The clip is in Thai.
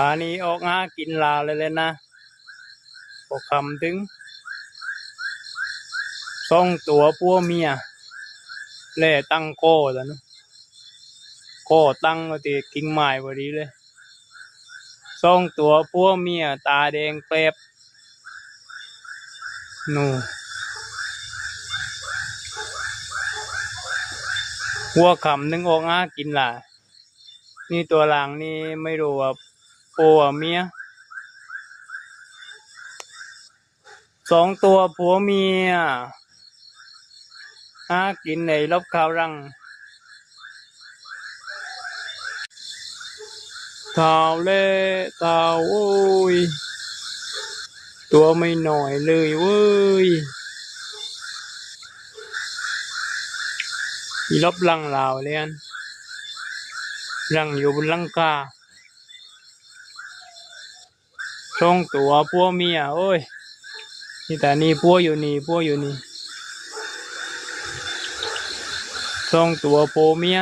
ตานี้ออกหากินลาเลยเลยนะพอคำถึงสองตัวพัวเมียแล่ตั้งโก้แล้วเนะโก้ตั้งก็ตีกิ่งไม้พอดีเลยสองตัวพัวเมียตาแดงแปรบนู่หัวคำนึงออกหากินล่ะ นี่ตัวหลังนี่ไม่รู้ว่า โปว่าเมียสองตัวผัวเมียหากินในรอบข้าวรังเท้าเล่เท้าโอ้ย ตัวไม่หน่อยเลยเว้ยอีรอบลังลาวเลยอันรังอยู่บนลังคา ช่องตัวพัวเมียโอ้ยนี่แต่นี่พัวอยู่นี่พัวอยู่นี่ช่องตัวโพเมีย